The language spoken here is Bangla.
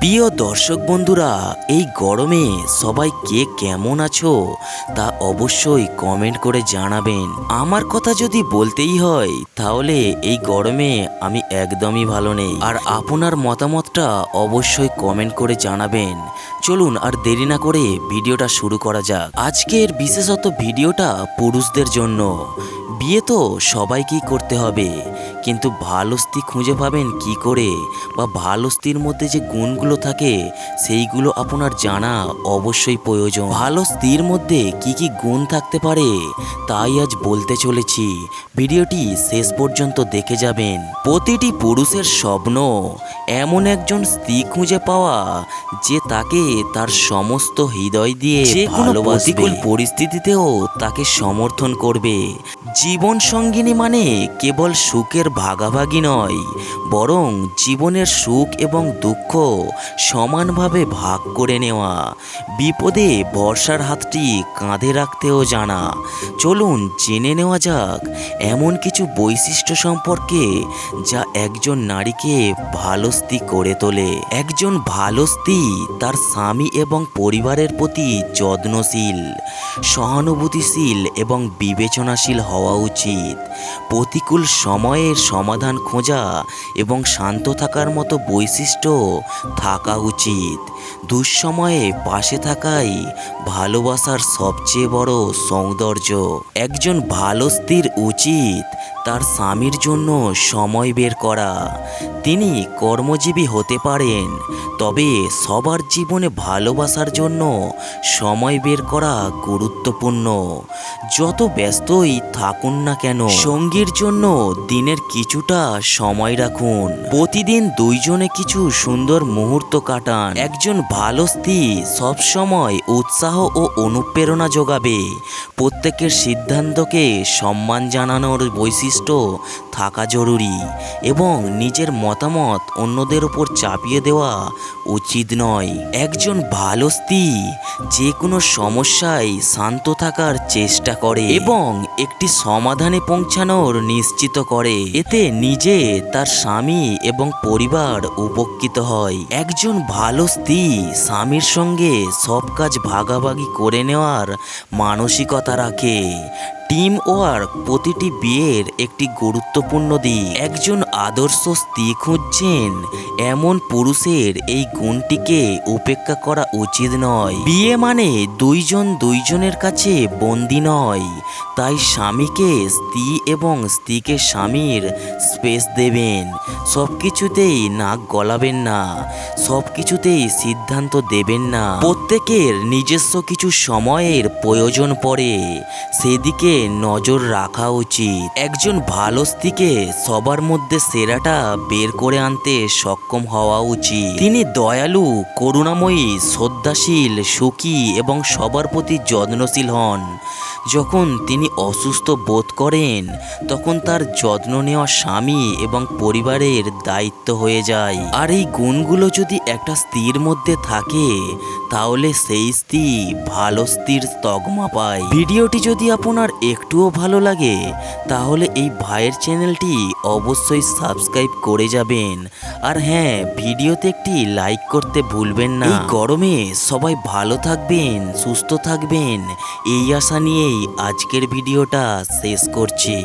প্রিয় দর্শক বন্ধুরা, এই গরমে সবাই কে কেমন আছো তা অবশ্যই কমেন্ট করে জানাবেন। আমার কথা যদি বলতেই হয়, তাহলে এই গরমে আমি একদমই ভালো নেই। আর আপনার মতামতটা অবশ্যই কমেন্ট করে জানাবেন। চলুন আর দেরি না করে ভিডিওটা শুরু করা যাক। আজকের বিশেষত ভিডিওটা পুরুষদের জন্য। বিয়ে তো সবাইকেই করতে হবে। কিন্তু ভালো স্ত্রী খুঁজে পাবেন কি করে? বা ভালো স্ত্রীর মধ্যে যে গুণগুলো থাকে সেইগুলো আপনার জানা অবশ্যই প্রয়োজন। ভালো স্ত্রীর মধ্যে কি কি গুণ থাকতে পারে তাই আজ বলতে চলেছি। ভিডিওটি শেষ পর্যন্ত দেখে যাবেন। প্রতিটি পুরুষের স্বপ্ন এমন একজন স্ত্রী খুঁজে পাওয়া যে তাকে তার সমস্ত হৃদয় দিয়ে প্রতিকূল পরিস্থিতিতেও তাকে সমর্থন করবে। জীবন সঙ্গিনী মানে কেবল সুখের ভাগাভাগি নয়, বরং জীবনের সুখ এবং দুঃখ সমানভাবে ভাগ করে নেওয়া। বিপদে বর্ষার হাতটি কাঁধে রাখতেও জানা। চলুন জেনে নেওয়া যাক, এমন কিছু বৈশিষ্ট্য সম্পর্কে যা একজন নারীকে ভালো স্ত্রী করে তোলে। একজন ভালো স্ত্রী তার স্বামী এবং পরিবারের প্রতি যত্নশীল, সহানুভূতিশীল এবং বিবেচনাশীল হওয়া উচিত। প্রতিকূল সময়ের সমাধান খোঁজা এবং শান্ত থাকার মতো বৈশিষ্ট্য থাকা উচিত। দুঃসময়ে পাশে থাকাই ভালোবাসার সবচেয়ে বড় সৌন্দর্য। একজন ভালো স্ত্রীর উচিত তার স্বামীর জন্য সময় বের করা। তিনি কর্মজীবী হতে পারেন, তবে সবার জীবনে ভালোবাসার জন্য সময় বের করা গুরুত্বপূর্ণ। যত ব্যস্তই থাকুন না কেন, সঙ্গীর জন্য দিনের কিছুটা সময় রাখুন। প্রতিদিন দুইজনে কিছু সুন্দর মুহূর্ত কাটান। একজন ভালো স্ত্রী সবসময় উৎসাহ ও অনুপ্রেরণা যোগাবে। প্রত্যেকের সিদ্ধান্তকে সম্মান জানানোর বৈশিষ্ট্য থাকা জরুরি এবং নিজের মতামত অন্যদের উপর চাপিয়ে দেওয়া উচিত নয়। একজন ভালো স্ত্রী যে কোনো সমস্যায় শান্ত থাকার চেষ্টা করে এবং একটি সমাধানে পৌঁছানোর নিশ্চিত করে। এতে নিজে তার স্বামী এবং পরিবার উপকৃত হয়। একজন ভালো স্ত্রী স্বামীর সঙ্গে সব কাজ ভাগাভাগি করে নেওয়ার মানসিকতা রাখে। টিম ওয়ার্ক প্রতিটি বিয়ের একটি গুরুত্বপূর্ণ দিক। একজন আদর্শ স্ত্রী খুঁজছেন, এমন পুরুষের এই গুণটিকে উপেক্ষা করা উচিত নয়। বিয়ে মানে দুইজন দুইজনের কাছে বন্দি নয়, তাই স্বামীকে স্ত্রী এবং স্ত্রীকে স্বামীর স্পেস দেবেন। সব কিছুতেই নাক গলাবেন না সব কিছুতেই সিদ্ধান্ত দেবেন না। প্রত্যেকের নিজস্ব কিছু সময়ের প্রয়োজন পড়ে, সেদিকে নজর রাখা উচিত। একজন ভালো স্ত্রীকে সবার মধ্যে সেরাটা বের করে আনতে সক্ষম হওয়া উচিত। তিনি দয়ালু, করুণাময়ী, শ্রদ্ধাশীল, সুখী এবং সবার প্রতি যত্নশীল হন। যখন তিনি অসুস্থ বোধ করেন, তখন তার যত্ন নেওয়া স্বামী এবং পরিবারের দায়িত্ব হয়ে যায়। আর এই গুণগুলো যদি একটা স্ত্রীর মধ্যে থাকে, তাহলে সেই স্ত্রী ভালো স্ত্রীর তগমা পায়। ভিডিওটি যদি আপনার একটুও ভালো লাগে, তাহলে এই ভাইয়ের চ্যানেলটি অবশ্যই সাবস্ক্রাইব করে যাবেন। আর হ্যাঁ ভিডিওতে একটি লাইক করতে ভুলবেন না। গরমে সবাই ভালো থাকবেন, সুস্থ থাকবেন, এই আশা নিয়েই আজকের ভিডিওটা শেষ করছি।